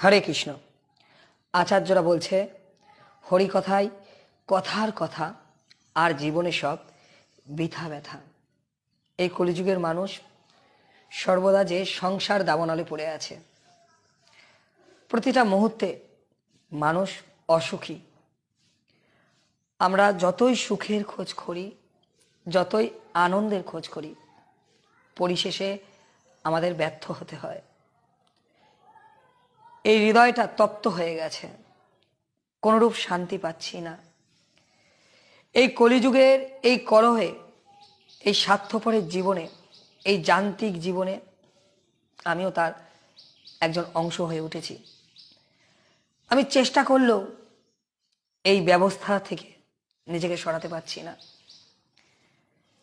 হরে কৃষ্ণ। আচার্যরা বলছে, হরি কথায় কথার কথা, আর জীবনে সব বৃথা ব্যথা। এই কলিযুগের মানুষ সর্বদা যে সংসার দাবনালে পড়ে আছে, প্রতিটা মুহূর্তে মানুষ অসুখী। আমরা যতই সুখের খোঁজ করি, যতই আনন্দের খোঁজ করি, পরিশেষে আমাদের ব্যর্থ হতে হয়। এই হৃদয়টা তপ্ত হয়ে গেছে। কোনোরূপ শান্তি পাচ্ছি না। এই কলিযুগের এই কলহে, এই স্বার্থপরের জীবনে, এই যান্ত্রিক জীবনে আমিও তার একজন অংশ হয়ে উঠেছি। আমি চেষ্টা করলেও এই ব্যবস্থা থেকে নিজেকে সরাতে পারছি না।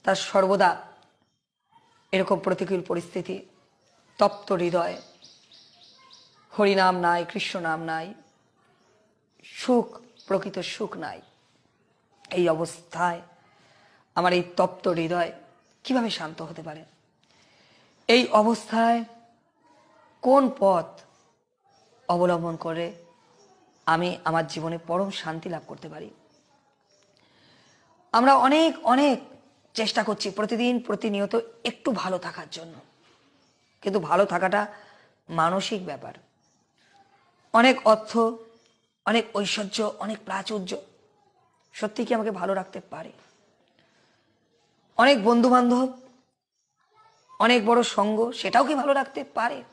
তার সর্বদা এরকম প্রতিকূল পরিস্থিতি, তপ্ত হৃদয় হরিনাম নাই কৃষ্ণ নাম নাই, সুখ, প্রকৃত সুখ নাই। এই অবস্থায় আমার এই তপ্ত হৃদয় কীভাবে শান্ত হতে পারে? এই অবস্থায় কোন পথ অবলম্বন করে আমি আমার জীবনে পরম শান্তি লাভ করতে পারি? আমরা অনেক অনেক চেষ্টা করছি প্রতিদিন প্রতিনিয়ত একটু ভালো থাকার জন্য। কিন্তু ভালো থাকাটা মানসিক ব্যাপার। অনেক অর্থ, অনেক ঐশ্বর্য, অনেক প্রাচুর্য। সত্যি কি আমাকে ভালো রাখতে পারে? অনেক বন্ধু বান্ধব অনেক বড় সঙ্গ, সেটাও কি ভালো রাখতে পারে?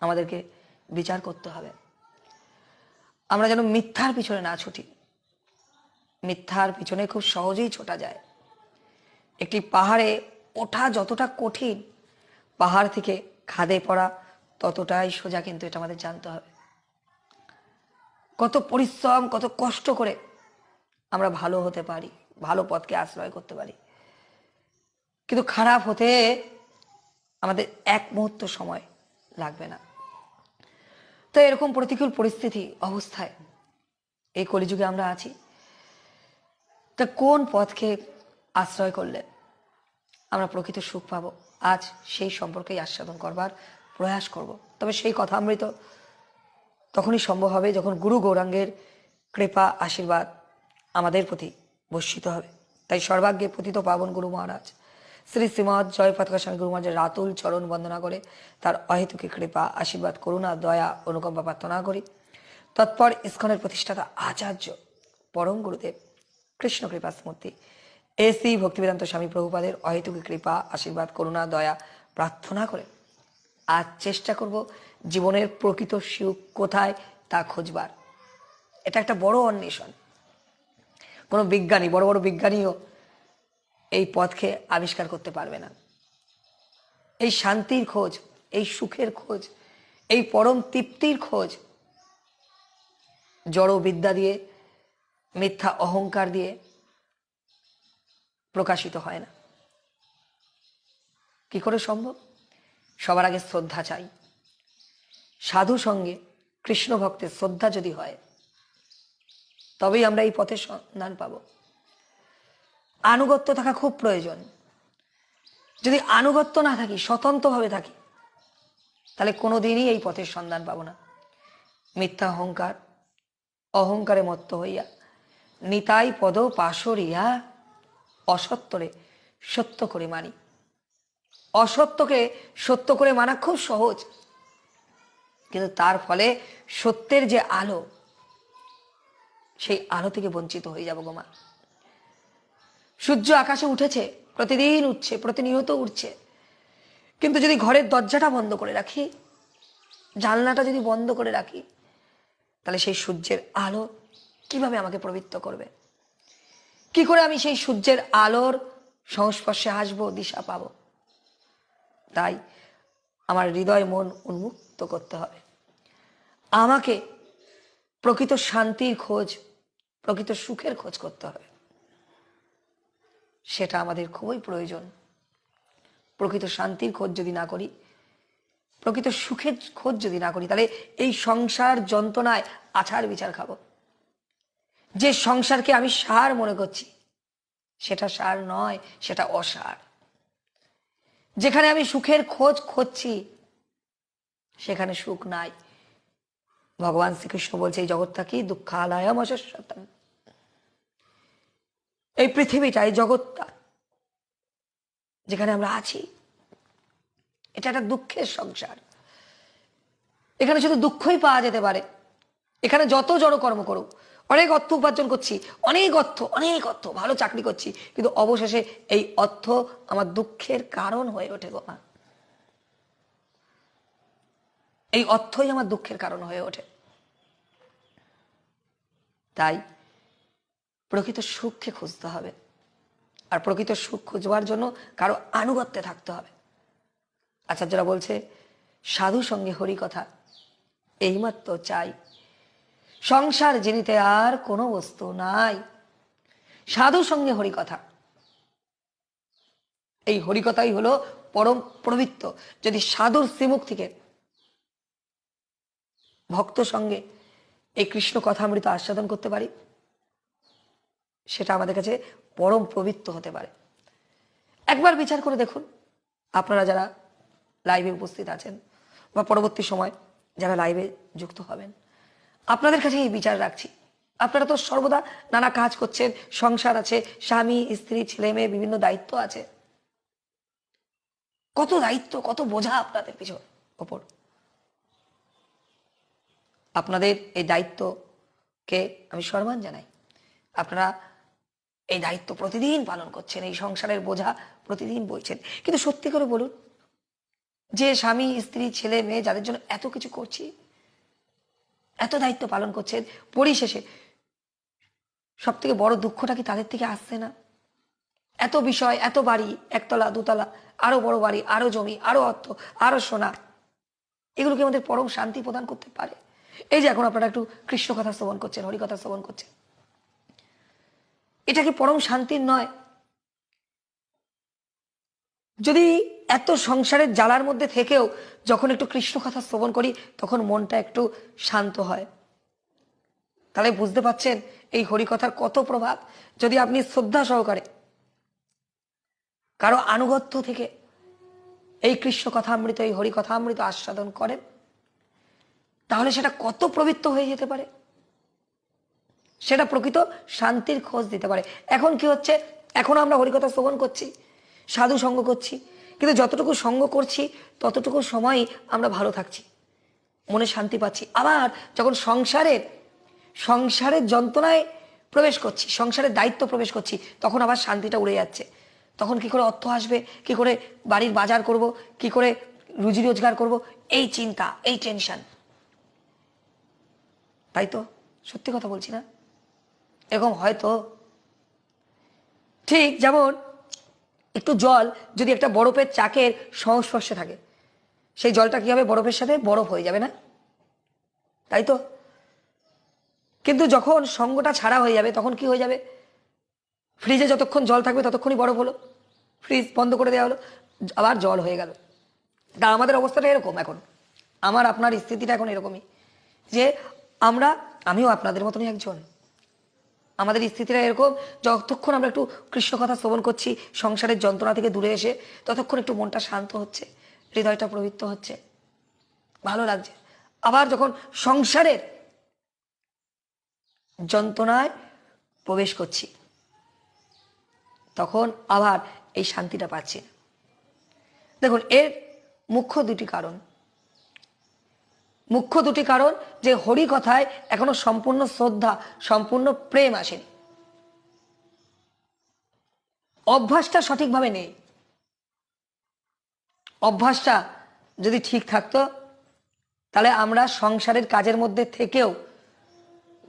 আমাদেরকে বিচার করতে হবে। আমরা যেন মিথ্যার পিছনে না ছুটি। মিথ্যার পিছনে খুব সহজেই ছোটা যায়। একটি পাহাড়ে ওঠা যতটা কঠিন, পাহাড় থেকে খাদে পড়া ততটাই সোজা কিন্তু এটা আমাদের জানতে হবে। কত পরিশ্রম, কত কষ্ট করে আমরা ভালো হতে পারি, ভালো পথকে আশ্রয় করতে পারি। কিন্তু খারাপ হতে আমাদের এক মুহূর্ত সময় লাগবে না। তো এরকম প্রতিকূল পরিস্থিতি, অবস্থায় এই কলিযুগে আমরা আছি। তা কোন পথকে আশ্রয় করলে আমরা প্রকৃত সুখ পাবো? আজ সেই সম্পর্কেই আস্বাদন করবার প্রয়াস করব। তবে সেই কথা অমৃত তখনই সম্ভব হবে যখন গুরু গৌরাঙ্গের কৃপা, আশীর্বাদ আমাদের প্রতি বর্ষিত হবে। তাই সর্বাগ্যে পতিত পাবন গুরু মহারাজ। শ্রী শ্রীমৎ জয় পতাকা স্বামী গুরু মহারাজের রাতুল চরণ বন্দনা করে তার অহেতুকে কৃপা, আশীর্বাদ, করুণা, দয়া, অনুকম্পা প্রার্থনা করি। তৎপর ইস্কনের প্রতিষ্ঠাতা আচার্য পরম গুরুদেব কৃষ্ণ কৃপা স্মূর্তি এসি ভক্তিবেদান্ত স্বামী প্রভুপাদের অহেতুকী কৃপা, আশীর্বাদ, করুণা, দয়া প্রার্থনা করে আজ চেষ্টা করব জীবনের প্রকৃত সুখ কোথায় তা খোঁজবার। এটা একটা বড় অন্বেষণ। কোনো বিজ্ঞানী, বড় বড় বিজ্ঞানীও এই পথকে আবিষ্কার করতে পারবে না। এই শান্তির খোঁজ, এই সুখের খোঁজ, এই পরম তৃপ্তির খোঁজ, জড় বিদ্যা দিয়ে, মিথ্যা অহংকার দিয়ে প্রকাশিত হয় না। কি করে সম্ভব? সবার আগে শ্রদ্ধা চাই। সাধু সঙ্গে কৃষ্ণ ভক্তের শ্রদ্ধা যদি হয়, তবেই আমরা এই পথের সন্ধান পাব। আনুগত্য থাকা খুব প্রয়োজন। যদি আনুগত্য না থাকি, স্বতন্ত্রভাবে থাকি, তাহলে কোনোদিনই এই পথের সন্ধান পাবো না। মিথ্যা অহংকার, অহংকারে মত্ত হইয়া, নিতাই পদ পাশরিয়া অসত্যরে সত্য করে মানি অসত্যকে সত্য করে মানা খুব সহজ। কিন্তু তার ফলে সত্যের যে আলো, সেই আলো থেকে বঞ্চিত হয়ে যাব গোমা সূর্য আকাশে উঠেছে, প্রতিদিন উঠছে, প্রতিনিয়ত উঠছে। কিন্তু যদি ঘরের দরজাটা বন্ধ করে রাখি, জানলাটা যদি বন্ধ করে রাখি, তাহলে সেই সূর্যের আলো কীভাবে আমাকে প্রবৃত্ত করবে? কি করে আমি সেই সূর্যের আলোর সংস্পর্শে আসব, দিশা পাবো? তাই আমার হৃদয় মন উন্মুক্ত করতে হবে। আমাকে প্রকৃত শান্তির খোঁজ, প্রকৃত সুখের খোঁজ করতে হবে। সেটা আমাদের খুবই প্রয়োজন। প্রকৃত শান্তির খোঁজ যদি না করি, প্রকৃত সুখের খোঁজ যদি না করি, তাহলে এই সংসার যন্ত্রণায় আছাড় বিচার খাব। যে সংসারকে আমি সার মনে করছি, সেটা সার নয়, সেটা অসার। যেখানে আমি সুখের খোঁজ খুঁজছি, সেখানে সুখ নাই। ভগবান শ্রীকৃষ্ণ বলছে, এই জগৎটা কি? দুঃখালয়ম অশস্বতম এই পৃথিবীটা, এই জগৎটা যেখানে আমরা আছি, এটা একটা দুঃখের সংসার। এখানে শুধু দুঃখই পাওয়া যেতে পারে। এখানে যত জড় কর্ম করুক অনেক অর্থ উপার্জন করছি, অনেক অর্থ অনেক অর্থ, ভালো চাকরি করছি, কিন্তু অবশেষে এই অর্থ আমার দুঃখের কারণ হয়ে ওঠে গো মা। এই অর্থই আমার দুঃখের কারণ হয়ে ওঠে। তাই প্রকৃত সুখকে খুঁজতে হবে, আর প্রকৃত সুখ খুঁজবার জন্য কারও আনুগত্যে থাকতে হবে। আচার্যরা বলছে সাধু সঙ্গে হরি কথা এইমাত্র চাই সংসার জিনিতে আর কোনো বস্তু নাই। সাধু সঙ্গে হরিকথা। এই হরিকথাই হলো পরম প্রবৃত্ত। যদি সাধুর শ্রীমুখ থেকে ভক্ত সঙ্গে এই কৃষ্ণ কথা কথামৃত আস্বাদন করতে পারি, সেটা আমাদের কাছে পরম পবিত্র হতে পারে। একবার বিচার করে দেখুন, আপনারা যারা লাইভে উপস্থিত আছেন বা পরবর্তী সময় যারা লাইভে যুক্ত হবেন। আপনাদের কাছে এই বিচার রাখছি। আপনারা তো সর্বদা নানা কাজ করছেন, সংসার আছে, স্বামী, স্ত্রী, ছেলে মেয়ে, বিভিন্ন দায়িত্ব আছে। কত দায়িত্ব, কত বোঝা আপনাদের পিছন ওপর। আপনাদের এই দায়িত্বকে আমি সম্মান জানাই। আপনারা এই দায়িত্ব প্রতিদিন পালন করছেন, এই সংসারের বোঝা প্রতিদিন বইছেন। কিন্তু সত্যি করে বলুন, যে স্বামী, স্ত্রী, ছেলে, মেয়ে, যাদের জন্য এত কিছু করছি এত দায়িত্ব পালন করছেন পরিশেষে সব থেকে বড় দুঃখটা কি তাদের থেকে আসছে না? এত বিষয়, এত বাড়ি, একতলা, দুতলা, আরও বড় বাড়ি, আরও জমি, আরও অর্থ, আরও সোনা, এগুলো কি আমাদের পরম শান্তি প্রদান করতে পারে? এই যে এখন আপনারা একটু কৃষ্ণ কথা শ্রবণ করছেন হরিকথা শ্রবণ করছেন। এটা কি পরম শান্তির নয়? যদি এত সংসারের জ্বালার মধ্যে থেকেও যখন একটু কৃষ্ণ কথা শ্রবণ করি, তখন মনটা একটু শান্ত হয়। তাহলে বুঝতে পাচ্ছেন এই হরিকথার কত প্রভাব? যদি আপনি শ্রদ্ধা সহকারে কারও আনুগত্য থেকে এই কৃষ্ণ কথা কথামৃত, এই হরিকথামৃত আস্বাদন করেন, তাহলে সেটা কত পবিত্র হয়ে যেতে পারে? সেটা প্রকৃত শান্তির খোঁজ দিতে পারে। এখন কি হচ্ছে? এখন আমরা হরিকথা শ্রবণ করছি সাধু সঙ্গ করছি কিন্তু যতটুকু সঙ্গ করছি, ততটুকু সময় আমরা ভালো থাকছি। মনে শান্তি পাচ্ছি। আবার যখন সংসারের সংসারের যন্ত্রণায় প্রবেশ করছি, সংসারের দায়িত্ব প্রবেশ করছি, তখন আবার শান্তিটা উড়ে যাচ্ছে। তখন কি করে অর্থ আসবে, কি করে বাড়ির বাজার করব, কি করে রুজি রোজগার করব, এই চিন্তা, এই টেনশন তাই তো? সত্যি কথা বলছি না? এরকম হয়তো। ঠিক যেমন একটু জল যদি একটা বরফের চাকের সংস্পর্শে থাকে। সেই জলটা কি হবে? বরফের সাথে বরফ হয়ে যাবে না? তাই তো? কিন্তু যখন সঙ্গটা ছাড়া হয়ে যাবে, তখন কি হয়ে যাবে? ফ্রিজে যতক্ষণ জল থাকবে, ততক্ষণই বরফ হলো। ফ্রিজ বন্ধ করে দেওয়া হলো। আবার জল হয়ে গেল। তা আমাদের অবস্থাটা এরকম এখন। আমার, আপনার স্থিতিটা এখন এরকমই যে আমরা, আমিও আপনাদের মতনই একজন। আমাদের স্থিতিটা এরকম, যতক্ষণ আমরা একটু কৃষ্ণ কথা শ্রবণ করছি, সংসারের যন্ত্রণা থেকে দূরে এসে ততক্ষণ একটু মনটা শান্ত হচ্ছে, হৃদয়টা প্রবৃত্ত হচ্ছে। ভালো লাগছে। আবার যখন সংসারের যন্ত্রণায় প্রবেশ করছি, তখন আবার এই শান্তিটা পাচ্ছি। দেখুন, এর মুখ্য দুটি কারণ। মুখ্য দুটি কারণ যে হরি কথায় এখনও সম্পূর্ণ শ্রদ্ধা, সম্পূর্ণ প্রেম আসেনি। অভ্যাসটা সঠিকভাবে নেই। অভ্যাসটা যদি ঠিক থাকতো, তাহলে আমরা সংসারের কাজের মধ্যে থেকেও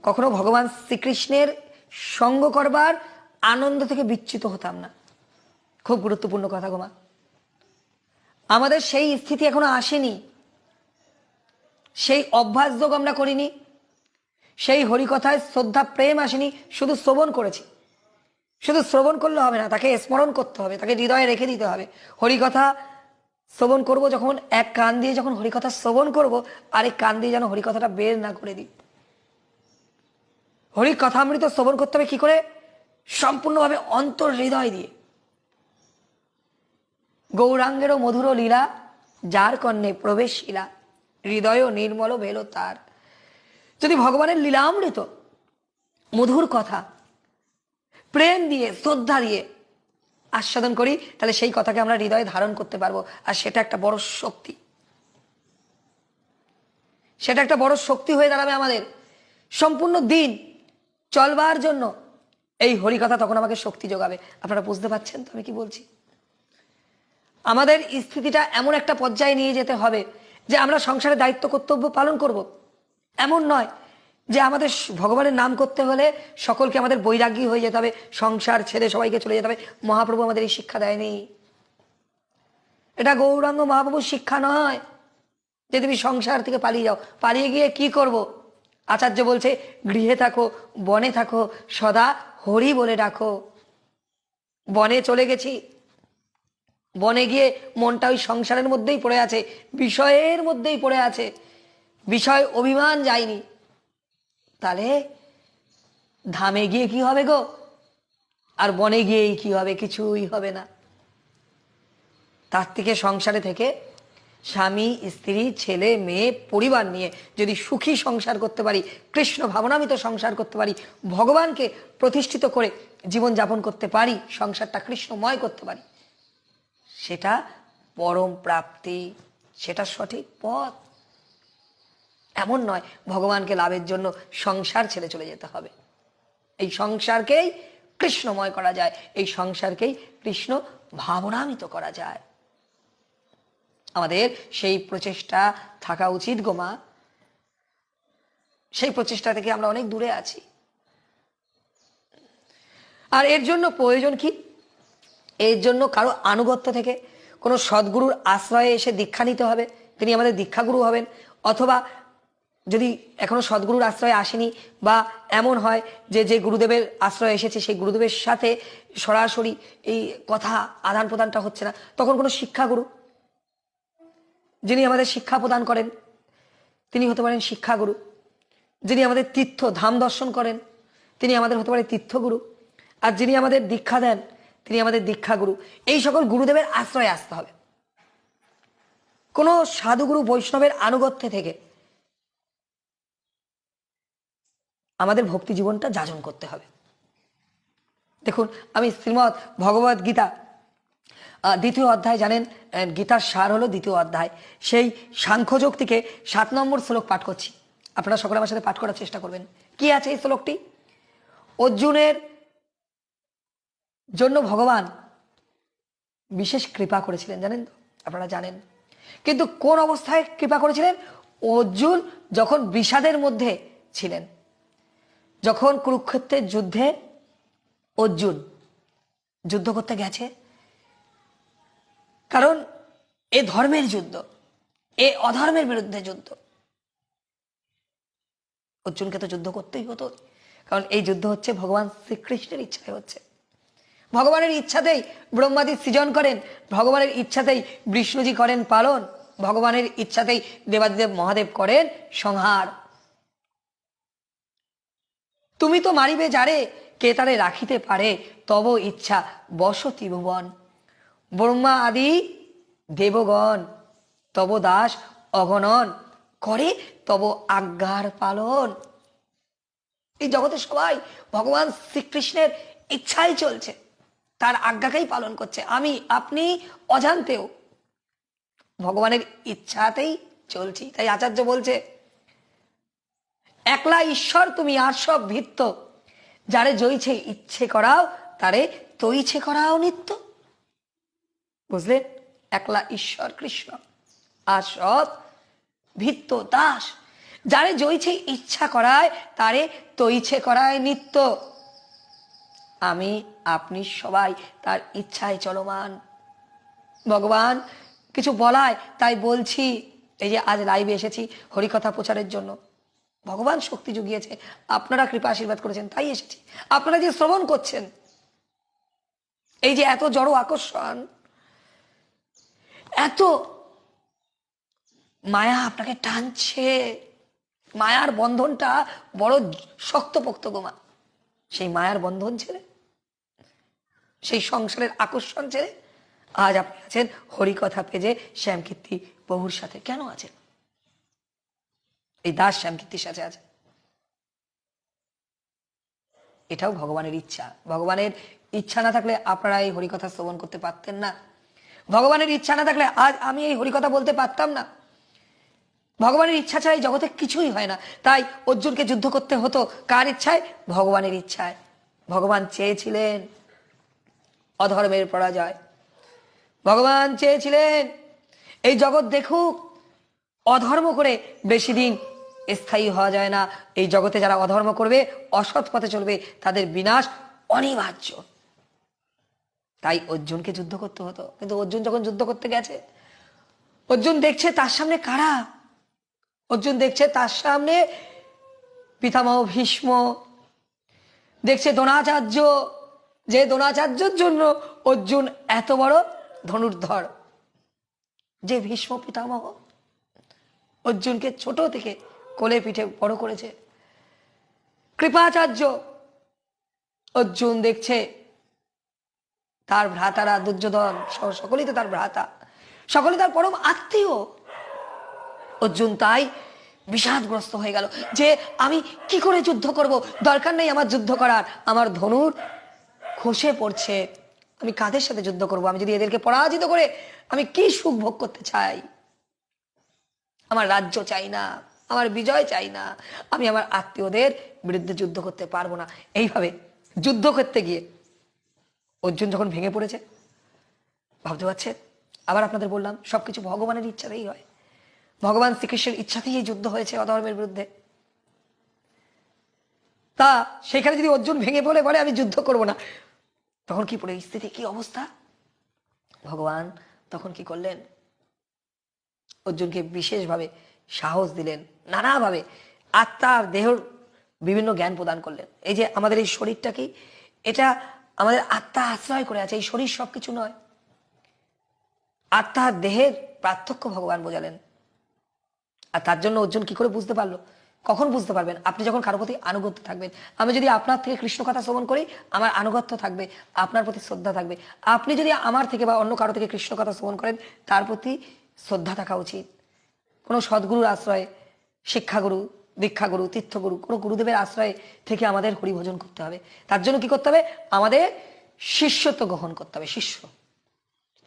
কখনো ভগবান শ্রীকৃষ্ণের সঙ্গ করবার আনন্দ থেকে বিচ্যুত হতাম না। খুব গুরুত্বপূর্ণ কথা গোমা আমাদের সেই স্থিতি এখনও আসেনি। সেই অভ্যাস যোগ আমরা করিনি। সেই হরিকথায় শ্রদ্ধা, প্রেম আসেনি, শুধু শ্রবণ করেছি। শুধু শ্রবণ করলে হবে না, তাকে স্মরণ করতে হবে, তাকে হৃদয়ে রেখে দিতে হবে। হরিকথা শ্রবণ করব যখন, এক কান দিয়ে যখন হরিকথা শ্রবণ করব, আরেক কান দিয়ে যেন হরিকথাটা বের না করে দিই। হরি কথামৃত শ্রবণ করতে হবে কি করে? সম্পূর্ণভাবে অন্তর হৃদয় দিয়ে। গৌরাঙ্গেরও মধুর লীলা, যার কর্ণে প্রবেশ শিলা। হৃদয় নির্মল ভেলো তার। যদি ভগবানের লীলামৃত, মধুর কথা, প্রেম দিয়ে, শ্রদ্ধা দিয়ে আস্বাদন করি, তাহলে সেই কথাকে আমরা হৃদয়ে ধারণ করতে পারব। আর সেটা একটা বড় শক্তি। সেটা একটা বড় শক্তি হয়ে দাঁড়াবে আমাদের। সম্পূর্ণ দিন চলবার জন্য এই হরিকথা তখন আমাকে শক্তি যোগাবে। আপনারা বুঝতে পারছেন তো আমি কি বলছি? আমাদের স্থিতিটা এমন একটা পর্যায়ে নিয়ে যেতে হবে যে আমরা সংসারের দায়িত্ব, কর্তব্য পালন করব। এমন নয় যে আমাদের ভগবানের নাম করতে হলে সকলকে আমাদের বৈরাগ্যী হয়ে যেতে হবে, সংসার ছেড়ে সবাইকে চলে যেতে হবে। মহাপ্রভু আমাদের এই শিক্ষা দেয়নি। এটা গৌরাঙ্গ মহাপ্রভুর শিক্ষা নয় যে তুমি সংসার থেকে পালিয়ে যাও। পালিয়ে গিয়ে কি করব? আচার্য বলছে, গৃহে থাকো, বনে থাকো, সদা হরি বলে ডাকো। বনে চলে গেছি। বনে গিয়ে মনটা ওই সংসারের মধ্যেই পড়ে আছে, বিষয়ের মধ্যেই পড়ে আছে। বিষয়, অভিমান যায়নি। তাহলে ধামে গিয়ে কি হবে গো? আর বনে গিয়েই কি হবে? কিছুই হবে না। তার থেকে সংসারে থেকে স্বামী, স্ত্রী, ছেলে, মেয়ে, পরিবার নিয়ে যদি সুখী সংসার করতে পারি, কৃষ্ণ ভাবনামিত সংসার করতে পারি, ভগবানকে প্রতিষ্ঠিত করে জীবন যাপন করতে পারি, সংসারটা কৃষ্ণময় করতে পারি সেটা পরম প্রাপ্তি, সেটা সঠিক পথ। এমন নয়, ভগবানকে লাভের জন্য সংসার ছেড়ে চলে যেতে হবে। এই সংসারকেই কৃষ্ণময় করা যায়, এই সংসারকেই কৃষ্ণ ভাবনামিত করা যায়। আমাদের সেই প্রচেষ্টা থাকা উচিত গোমা সেই প্রচেষ্টা থেকে আমরা অনেক দূরে আছি। আর এর জন্য প্রয়োজন কি? এর জন্য কারও আনুগত্য থেকে কোনো সদ্গুরুর আশ্রয়ে এসে দীক্ষা নিতে হবে, তিনি আমাদের দীক্ষাগুরু হবেন, অথবা যদি এখনও সদ্গুরুর আশ্রয়ে আসেনি বা এমন হয় যে যে গুরুদেবের আশ্রয় এসেছে, সেই গুরুদেবের সাথে সরাসরি এই কথা আদান প্রদানটা হচ্ছে না, তখন কোনো শিক্ষাগুরু যিনি আমাদের শিক্ষা প্রদান করেন, তিনি হতে পারেন শিক্ষাগুরু, যিনি আমাদের তীর্থ ধাম দর্শন করেন, তিনি আমাদের হতে পারে তীর্থগুরু, আর যিনি আমাদের দীক্ষা দেন তিনি আমাদের দীক্ষাগুরু। এই সকল গুরুদেবের আশ্রয়ে আসতে হবে। কোনো সাধুগুরু বৈষ্ণবের আনুগত্যে থেকে আমাদের ভক্তি জীবনটা যাজন করতে হবে। দেখুন, আমি শ্রীমৎ ভগবত গীতা দ্বিতীয় অধ্যায় জানেন গীতার সার হলো দ্বিতীয় অধ্যায়। সেই সাংখ্যযোগ থেকে সাত নম্বর শ্লোক পাঠ করছি। আপনারা সকলে আমার সাথে পাঠ করার চেষ্টা করবেন। কি আছে এই শ্লোকটি? অর্জুনের জন্য ভগবান বিশেষ কৃপা করেছিলেন, জানেন তো? আপনারা জানেন। কিন্তু কোন অবস্থায় কৃপা করেছিলেন? অর্জুন যখন বিষাদের মধ্যে ছিলেন, যখন কুরুক্ষেত্রের যুদ্ধে অর্জুন যুদ্ধ করতে গেছে, কারণ এ ধর্মের যুদ্ধ, এ অধর্মের বিরুদ্ধে যুদ্ধ। অর্জুনকে তো যুদ্ধ করতেই হতো কারণ এই যুদ্ধ হচ্ছে ভগবান শ্রীকৃষ্ণের ইচ্ছায় হচ্ছে। ভগবানের ইচ্ছাতেই ব্রহ্মাদি সৃজন করেন, ভগবানের ইচ্ছাতেই বিষ্ণুজি করেন পালন, ভগবানের ইচ্ছাতেই দেবাদিদেব মহাদেব করেন সংহার। তুমি তো মারিবে যারে, কে তারে রাখিতে পারে তব ইচ্ছা বসতি ভুবন। ব্রহ্মা আদি দেবগণ, তব দাস অগণন, করে তব আজ্ঞার পালন। এই জগতে সবাই ভগবান শ্রীকৃষ্ণের ইচ্ছাই চলছে। তার আজ্ঞাকেই পালন করছে। আমি, আপনি অজান্তেও ভগবানের ইচ্ছাতেই চলছি। তাই আচার্য বলছে, একলা ঈশ্বর তুমি আর সব ভিত্ত যারে জইছে ইচ্ছে করাও, তারে তৈছে করাও নিত্য। বুঝলেন? একলা ঈশ্বর কৃষ্ণ, আর সব ভিত্ত দাস, যারে জইছে ইচ্ছা করায়, তারে তৈছে করায় নিত্য। আমি, আপনি সবাই তার ইচ্ছায় চলমান। ভগবান, কিছু বলায় তাই বলছি, এই যে আজ লাইভে এসেছি হরিকথা প্রচারের জন্য। ভগবান শক্তি জুগিয়েছে, আপনারা কৃপা আশীর্বাদ করেছেন, তাই এসেছি। আপনারা যে শ্রবণ করছেন, এই যে এত জড় আকর্ষণ, এত মায়া আপনাকে টানছে, মায়ার বন্ধনটা বড় শক্তপোক্ত গোমা সেই মায়ার বন্ধন ছেড়ে সেই সংসারের আকর্ষণ ছেড়ে আজ আপনি আছেন হরিকথা পেজে শ্যামকীর্তি বহুর সাথে। কেন আছেন? এই দাস শ্যামকীর্তির সাথে আছে এটাও ভগবানের ইচ্ছা। ভগবানের ইচ্ছা না থাকলে আপনারা এই হরিকথা শ্রবণ করতে পারতেন না। ভগবানের ইচ্ছা না থাকলে আজ আমি এই হরিকথা বলতে পারতাম না। ভগবানের ইচ্ছা ছাড়া এই জগতে কিছুই হয় না। তাই অর্জুনকে যুদ্ধ করতে হতো। কার ইচ্ছায়? ভগবানের ইচ্ছায়। ভগবান চেয়েছিলেন অধর্মের পরাজয়। ভগবান চেয়েছিলেন, এই জগৎ দেখুক, অধর্ম করে বেশি দিন স্থায়ী হওয়া যায় না। এই জগতে যারা অধর্ম করবে, অসৎ পথে চলবে, তাদের বিনাশ অনিবার্য। তাই অর্জুনকে যুদ্ধ করতে হতো। কিন্তু অর্জুন যখন যুদ্ধ করতে গেছে, অর্জুন দেখছে তার সামনে কারা? অর্জুন দেখছে তার সামনে পিতামহ ভীষ্ম, দেখছে দ্রোণাচার্য যে দ্রোণাচার্যর জন্য অর্জুন এত বড় ধনুর্ধর। যে ভীষ্ম পিতামহ অর্জুনকে ছোট থেকে কোলে পিঠে বড় করেছে। কৃপাচার্য অর্জুন দেখছে তার ভ্রাতারা দুর্যোধন সহ সকলেই তো তার ভ্রাতা। সকলে তার পরম আত্মীয়। অর্জুন তাই বিষাদগ্রস্ত হয়ে গেল যে আমি কি করে যুদ্ধ করব? দরকার নেই আমার যুদ্ধ করার। আমার ধনুর খসে পড়ছে, আমি কাদের সাথে যুদ্ধ করব? আমি যদি এদেরকে পরাজিত করে আমি কি সুখ ভোগ করতে চাই? আমার রাজ্য চাই না, আমার বিজয় চাই না, আমি আমার আত্মীয়দের বিরুদ্ধে যুদ্ধ করতে পারব না। এইভাবে যুদ্ধ করতে গিয়ে অর্জুন যখন ভেঙে পড়েছে, ভাবতে পারছেন? আবার আপনাদের বললাম, সবকিছু ভগবানের ইচ্ছাতেই হয়। ভগবান শ্রীকৃষ্ণের ইচ্ছাতেই এই যুদ্ধ হয়েছে অধর্মের বিরুদ্ধে। তা সেখানে যদি অর্জুন ভেঙে পড়ে, বলে আমি যুদ্ধ করব না। তখন কি পরিস্থিতি কি অবস্থা? ভগবান তখন কি করলেন? অর্জুনকে বিশেষভাবে সাহস দিলেন, নানাভাবে আত্মার দেহর বিভিন্ন জ্ঞান প্রদান করলেন। এই যে আমাদের এই শরীরটা কি? এটা আমাদের আত্মা আশ্রয় করে আছে, এই শরীর সবকিছু নয়। আত্মার দেহের পার্থক্য ভগবান বোঝালেন। আর তার জন্য অর্জুন কি করে বুঝতে পারল? কখন বুঝতে পারবেন? আপনি যখন কারও প্রতি আনুগত্য থাকবেন। আমি যদি আপনার থেকে কৃষ্ণ কথা শ্রবণ করি, আমার আনুগত্য থাকবে, আপনার প্রতি শ্রদ্ধা থাকবে। আপনি যদি আমার থেকে বা অন্য কারও থেকে কৃষ্ণ কথা শ্রবণ করেন, তার প্রতি শ্রদ্ধা থাকা উচিত। কোনো সদ্গুরুর আশ্রয়ে, শিক্ষাগুরু, দীক্ষাগুরু, তীর্থগুরু, কোনো গুরুদেবের আশ্রয়ে থেকে আমাদের হরিভোজন করতে হবে। তার জন্য কি করতে হবে? আমাদের শিষ্যত্ব গ্রহণ করতে হবে, শিষ্য।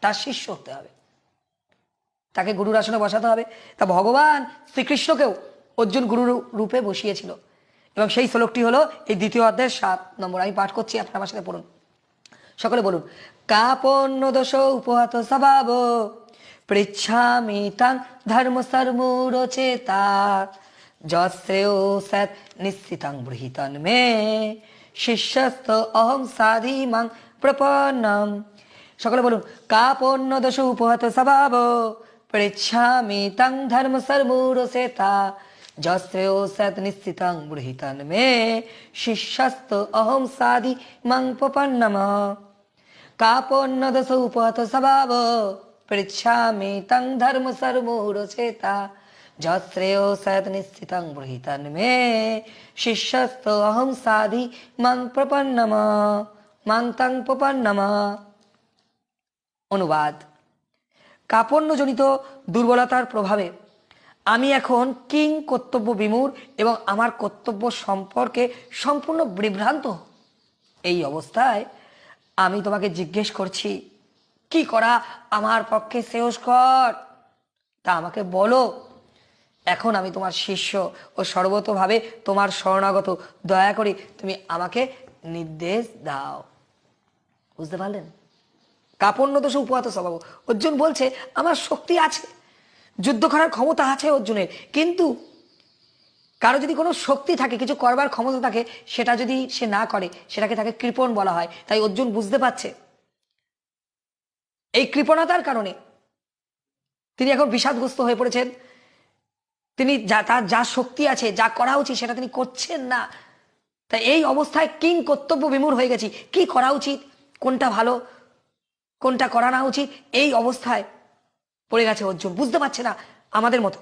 তার শিষ্য হতে হবে। তাকে গুরুর আসনে বসাতে হবে। তা ভগবান শ্রীকৃষ্ণকেও অর্জুন গুরু রূপে বসিয়েছিল। এবং সেই শ্লোকটি হলো, এই দ্বিতীয় অধ্যায়ের সাত নম্বর। আমি পাঠ করছি, আপনার আমার সাথে পড়ুন। সকলে বলুন কাপন্য দোষ উপহাত স্বভাব, পৃচ্ছামি তাং ধর্ম সর্মুরচেতা যশ্রেয় সৎ নিশ্চিতাং বৃহিতন মে, শিষ্যস্ত অহং সাধি মাং প্রপন্নম। সকলে বলুন কাপন্য দোষ উপহত স্বভাব, পৃচ্ছামি তং ধর্ম সর্মুরসেতা যশ্রেয় সৎ নিশ্চিতং বৃহিতন মে শিষ্যস্ত অহং সাধি মাং প্রপন্নম কাপন্য দোষ উপহত স্বভাব পৃচ্ছামি তং ধর্ম সর্মুরসেতা যশ্রেয় সৎ নিশ্চিতং বৃহিতন মে শিষ্যস্ত অহং সাধি মাং প্রপন্নম মাং তং প্রপন্নম অনুবাদ কাপণ্যজনিত দুর্বলতার প্রভাবে আমি এখন কিং কর্তব্য বিমূর এবং আমার কর্তব্য সম্পর্কে সম্পূর্ণ বিভ্রান্ত। এই অবস্থায় আমি তোমাকে জিজ্ঞেস করছি, কি করা আমার পক্ষে শ্রেয়স্কর? তা আমাকে বলো। এখন আমি তোমার শিষ্য ও সর্বতভাবে তোমার শরণাগত। দয়া করে তুমি আমাকে নির্দেশ দাও। বুঝতে পারলেন? কাপড় দোষ উপহাত স্বভাব। অর্জুন বলছে, আমার শক্তি আছে। যুদ্ধ করার ক্ষমতা আছে অর্জুনের। কিন্তু কারও যদি কোনো শক্তি থাকে, কিছু করবার ক্ষমতা থাকে, সেটা যদি সে না করে, সেটাকে তাকে কৃপণ বলা হয়। তাই অর্জুন বুঝতে পারছে। এই কৃপণতার কারণে তিনি এখন বিষাদগ্রস্ত হয়ে পড়েছেন। তিনি যা, তার যা শক্তি আছে, যা করা উচিত, সেটা তিনি করছেন না। তাই এই অবস্থায় কিং কর্তব্য বিমূর হয়ে গেছি। কি করা উচিত? কোনটা ভালো? কোনটা করা না উচিত? এই অবস্থায় পড়ে গেছে অর্জুন, বুঝতে পারছে না আমাদের মতো।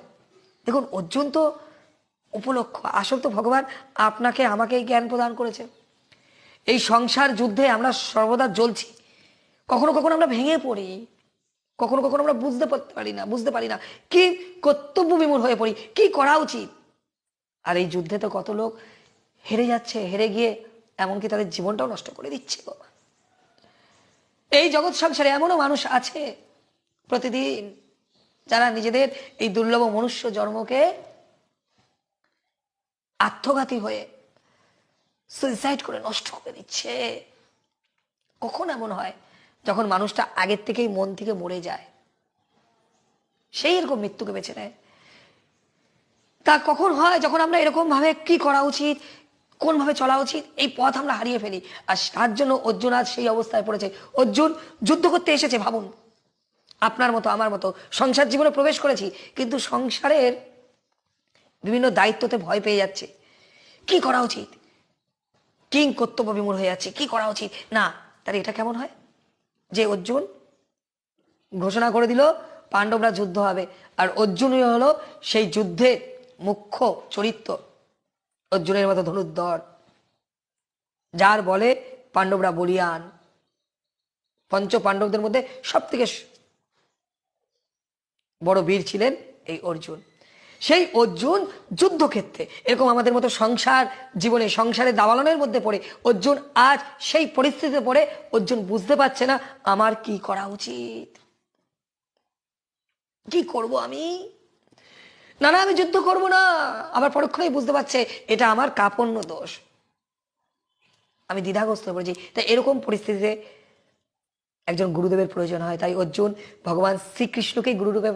দেখুন, অর্জুন তো উপলক্ষ, আসল তো ভগবান আপনাকে আমাকেই জ্ঞান প্রদান করেছে। এই সংসার যুদ্ধে আমরা সর্বদা জ্বলছি। কখনো কখনো আমরা ভেঙে পড়ি, কখনো কখনো আমরা বুঝতে পারতে পারি না, বুঝতে পারি না কি কর্তব্য বিমূল হয়ে পড়ি, কি করা উচিত। আর এই যুদ্ধে তো কত লোক হেরে যাচ্ছে, হেরে গিয়ে এমনকি তাদের জীবনটাও নষ্ট করে দিচ্ছে। এই জগৎ সংসারে এমনও মানুষ আছে প্রতিদিন যারা নিজেদের এই দুর্লভ মনুষ্য জন্মকে আত্মঘাতী হয়ে সুইসাইড করে নষ্ট করে দিচ্ছে, কখন এমন হয় যখন মানুষটা আগের থেকেই মন থেকে মরে যায়? সেই এরকম মৃত্যুকে বেছে নেয়। তা কখন হয় যখন আমরা এরকম ভাবে কি করা উচিত কোন ভাবে চলা উচিত? এই পথ আমরা হারিয়ে ফেলি। আর তার জন্য অর্জুন আজ সেই অবস্থায় পড়েছে। অর্জুন যুদ্ধ করতে এসেছে, ভাবুন। আপনার মতো, আমার মতো। সংসার জীবনে প্রবেশ করেছি, কিন্তু সংসারের বিভিন্ন দায়িত্বতে ভয় পেয়ে যাচ্ছে। কি করা উচিত? কিং কর্তব্য বিমূল হয়ে যাচ্ছে, কি করা উচিত? না, তাহলে এটা কেমন হয়? যে অর্জুন ঘোষণা করে দিল, পাণ্ডবরা যুদ্ধ হবে। আর অর্জুনই হলো সেই যুদ্ধে মুখ্য চরিত্র, অর্জুনের মতো ধনুর্ধর। যার বলে পাণ্ডবরা বলিয়ান। পঞ্চ পাণ্ডবদের মধ্যে সব থেকে বড় বীর ছিলেন এই অর্জুন। সেই অর্জুন যুদ্ধক্ষেত্রে, এরকম আমাদের মতো সংসার জীবনে সংসারে দাবালনের মধ্যে পড়ে, অর্জুন আজ সেই পরিস্থিতিতে পড়ে, অর্জুন বুঝতে পারছে না, আমার কি করা উচিত? কি করব আমি? না না, আমি যুদ্ধ করব না। আবার পরক্ষণেই বুঝতে পারছে, এটা আমার কাপন্য দোষ। আমি দ্বিধাগ্রস্ত পড়েছি। তাই এরকম পরিস্থিতিতে একজন গুরুদেবের প্রয়োজন হয়। তাই অর্জুন ভগবান শ্রীকৃষ্ণকেই গুরুরূপে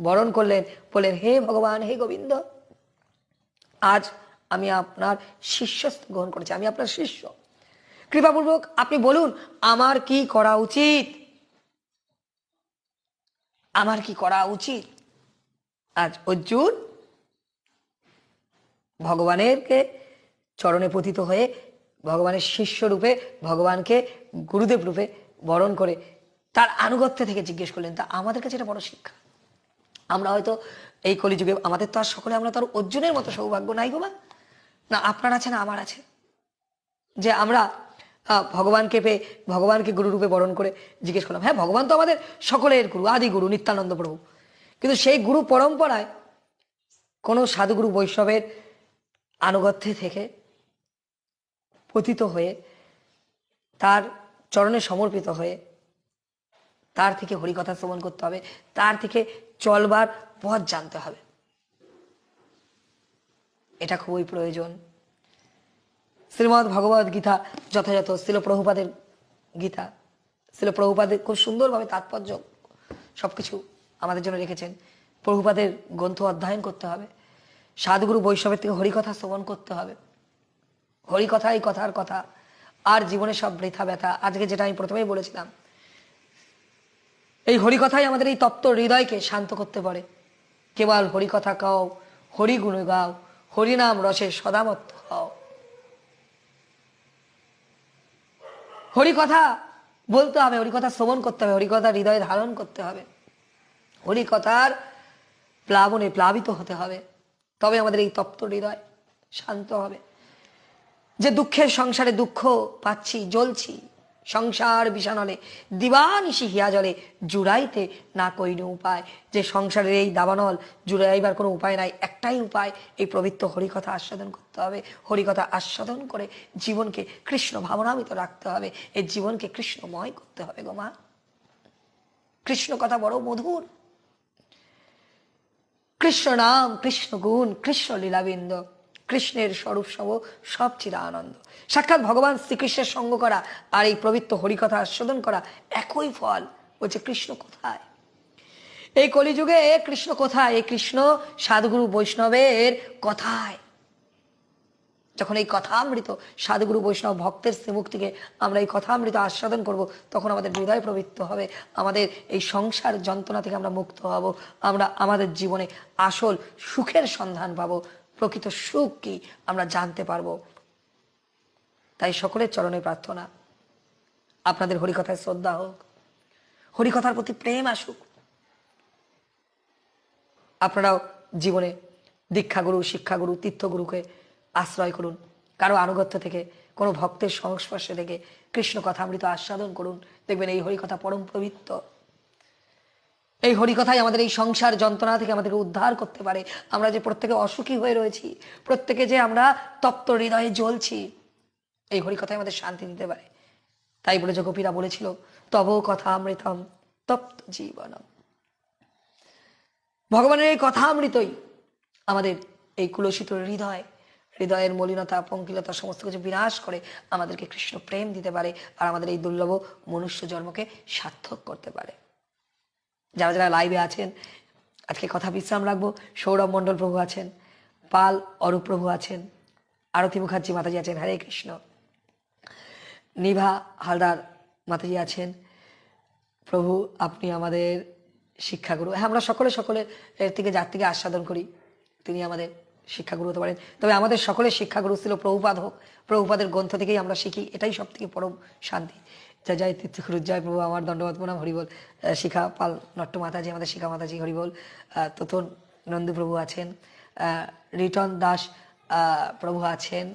বরণ করলেন। বললেন, হে ভগবান, হে গোবিন্দ, আজ আমি আপনার শিষ্যস্ত গ্রহণ করেছি। আমি আপনার শিষ্য। কৃপাপূর্বক আপনি বলুন, আমার কি করা উচিত? আমার কি করা উচিত? আজ অর্জুন ভগবানেরকে চরণে পতিত হয়ে ভগবানের শিষ্য রূপে ভগবানকে গুরুদেব রূপে বরণ করে তার আনুগত্য থেকে জিজ্ঞেস করলেন, তা আমাদের কাছে এটা বড় শিক্ষা। আমরা হয়তো এই কলিযুগে, আমাদের তো আর সকলে, আমরা তো আর অর্জুনের মতো সৌভাগ্য নাই গো মা। না, আপনার আছে না আমার আছে। যে আমরা ভগবানকে পেয়ে, ভগবানকে গুরুরূপে বরণ করে জিজ্ঞেস করলাম হ্যাঁ ভগবান তো আমাদের সকলের গুরু, আদি গুরু, নিত্যানন্দ প্রভু। কিন্তু সেই গুরু পরম্পরায় কোনো সাধুগুরু বৈষ্ণবের আনুগত্যে থেকে পতিত হয়ে তার চরণে সমর্পিত হয়ে তার থেকে হরিকথা শ্রবণ করতে হবে, তার থেকে চলবার পথ জানতে হবে। এটা খুবই প্রয়োজন। শ্রীমৎ ভগবত গীতা যথাযথ শিল প্রভুপাদের গীতা। শিল প্রভুপাদের খুব সুন্দরভাবে তাৎপর্য সবকিছু আমাদের জন্য রেখেছেন। প্রভুপাদের গ্রন্থ অধ্যয়ন করতে হবে। সাধুগুরু বৈষ্ণবের থেকে হরিকথা শ্রবণ করতে হবে। হরিকথাই কথার কথা। আর জীবনে সব বৃথা ব্যথা। আজকে যেটা আমি প্রথমেই বলেছিলাম, এই হরিকথাই আমাদের এই তপ্ত হৃদয়কে শান্ত করতে পারে। কেবল হরিকথা কাও হরি গুণ গাও, হরিনাম রসে সদামত্ত হও। হরিকথা বলতে হবে, হরিকথা শ্রবণ করতে হবে, হরিকথা হৃদয়ে ধারণ করতে হবে। হরিকথার প্লাবনে প্লাবিত হতে হবে, তবে আমাদের এই তপ্ত হৃদয় শান্ত হবে। যে দুঃখের সংসারে দুঃখ পাচ্ছি, জ্বলছি, সংসার বিষানলে, দিবানিশি হিয়া জলে জুড়াইতে না কইনি উপায়। যে সংসারের এই দাবানল জুড়াইবার কোনো উপায় নাই, একটাই উপায়, এই পবিত্র হরিকথা আস্বাদন করতে হবে। হরিকথা আস্বাদন করে জীবনকে কৃষ্ণ ভাবনামিত রাখতে হবে। এই জীবনকে কৃষ্ণময় করতে হবে গো মা। কৃষ্ণ কথা বড় মধুর। কৃষ্ণ নাম, কৃষ্ণ গুণ, কৃষ্ণ লীলাবিন্দ। কৃষ্ণের স্বরূপ সব সব আনন্দ। সাক্ষাৎ ভগবান শ্রীকৃষ্ণের সঙ্গ করা আর এই পবিত্র হরিকথা আস্বাদন করা একই ফল। বলছে, কৃষ্ণ কোথায়? এই কলিযুগে এ কৃষ্ণ কোথায়? এই কৃষ্ণ সাধুগুরু বৈষ্ণবের কথায়। যখন এই কথামৃত সাধুগুরু বৈষ্ণব ভক্তের শ্রীমুখ থেকে আমরা এই কথামৃত আস্বাদন করব, তখন আমাদের হৃদয় প্রবৃত্ত হবে। আমাদের এই সংসার যন্ত্রণা থেকে আমরা মুক্ত হব। আমরা আমাদের জীবনে আসল সুখের সন্ধান পাবো। প্রকৃত সুখ কি আমরা জানতে পারব। তাই সকলের চরণে প্রার্থনা। আপনাদের হরিকথায় শ্রদ্ধা হোক। হরিকথার প্রতি প্রেম আসুক। আপনারাও জীবনে দীক্ষাগুরু, শিক্ষাগুরু, তীর্থগুরুকে আশ্রয় করুন। কারও আনুগত্য থেকে, কোনো ভক্তের সংস্পর্শে থেকে কৃষ্ণ কথামৃত আস্বাদন করুন। দেখবেন এই হরিকথা পরম পবিত্র। এই হরিকথাই আমাদের এই সংসার যন্ত্রণা থেকে আমাদেরকে উদ্ধার করতে পারে। আমরা যে প্রত্যেকে অসুখী হয়ে রয়েছি, প্রত্যেকে যে আমরা তপ্ত হৃদয়ে জ্বলছি, এই হরিকথাই আমাদের শান্তি দিতে পারে। তাই বলে যে গোপীরা বলেছিল, তব কথা অমৃতম, তপ্ত জীবনম। ভগবানের এই কথা অমৃতই আমাদের এই কুলসিত হৃদয়, হৃদয়ের মলিনতা, পঙ্কিলতা, সমস্ত কিছু বিনাশ করে আমাদেরকে কৃষ্ণ প্রেম দিতে পারে আর আমাদের এই দুর্লভ মনুষ্য জন্মকে সার্থক করতে পারে। যারা যারা লাইভে আছেন, আজকে কথা বিশ্রাম রাখব। সৌরভ মণ্ডল প্রভু আছেন, পাল অরূপ প্রভু আছেন, আরতি মুখার্জি মাতাজি আছেন, হরে কৃষ্ণ। নিভা হালদার মাতাজি আছেন, প্রভু আপনি আমাদের শিক্ষাগুরু। হ্যাঁ আমরা সকলে সকলের এর থেকে যার থেকে আস্বাদন করি, তিনি আমাদের শিক্ষাগুরু হতে পারেন। তবে আমাদের সকলের শিক্ষাগুরু ছিল প্রভুপাদ হোক। প্রভুপাদের গ্রন্থ থেকেই আমরা শিখি, এটাই সব থেকে পরম শান্তি। জয় জয় তীর্থগুরু জয় প্রভু আমার দণ্ডবত প্রণাম হরিবল শিখা পাল নট্ট মাতাজি, আমাদের শিখা মাতাজি হরিবল তোতন নন্দু প্রভু আছেন। রিটন দাস প্রভু আছেন।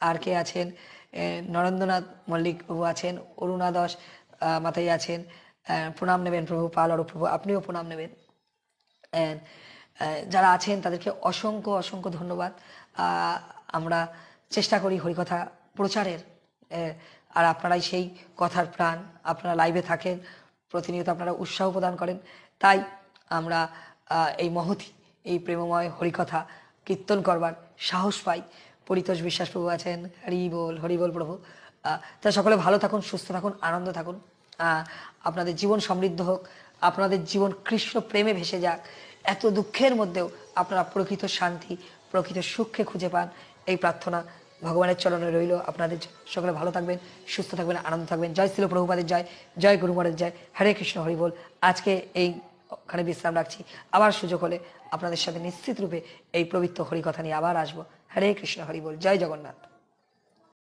আর কে আছেন? নরেন্দ্রনাথ মল্লিক প্রভু আছেন। অরুণা দাস মাতাই আছেন। প্রণাম নেবেন প্রভু পাল অরূপ প্রভু। আপনিও প্রণাম নেবেন। যারা আছেন তাদেরকে অসংখ্য অসংখ্য ধন্যবাদ। আমরা চেষ্টা করি হরিকথা প্রচারের। আর আপনারাই সেই কথার প্রাণ। আপনারা লাইভে থাকেন, প্রতিনিয়ত আপনারা উৎসাহ প্রদান করেন। তাই আমরা এই মহতি, এই প্রেমময় হরিকথা কীর্তন করবার সাহস পাই। পরিতোষ বিশ্বাস প্রভু আছেন, হরি বল হরি বল প্রভু। তা সকলে ভালো থাকুন, সুস্থ থাকুন, আনন্দ থাকুন। আপনাদের জীবন সমৃদ্ধ হোক, আপনাদের জীবন কৃষ্ণ প্রেমে ভেসে যাক। এত দুঃখের মধ্যেও আপনারা প্রকৃত শান্তি, প্রকৃত সুখকে খুঁজে পান। এই প্রার্থনা ভগবানের চরণে রইল। আপনাদের সকলে ভালো থাকবেন, সুস্থ থাকবেন, আনন্দ থাকবেন। জয় শ্রীল প্রভুপাদের জয় জয় গুরুমারের জয়। হরে কৃষ্ণ, হরি বল। আজকে এই ওখানে বিশ্রাম রাখছি। আবার সুযোগ হলে আপনাদের সাথে নিশ্চিত রূপে এই পবিত্র হরিকথা নিয়ে আবার আসব। হরে কৃষ্ণ, হরি বল। জয় জগন্নাথ।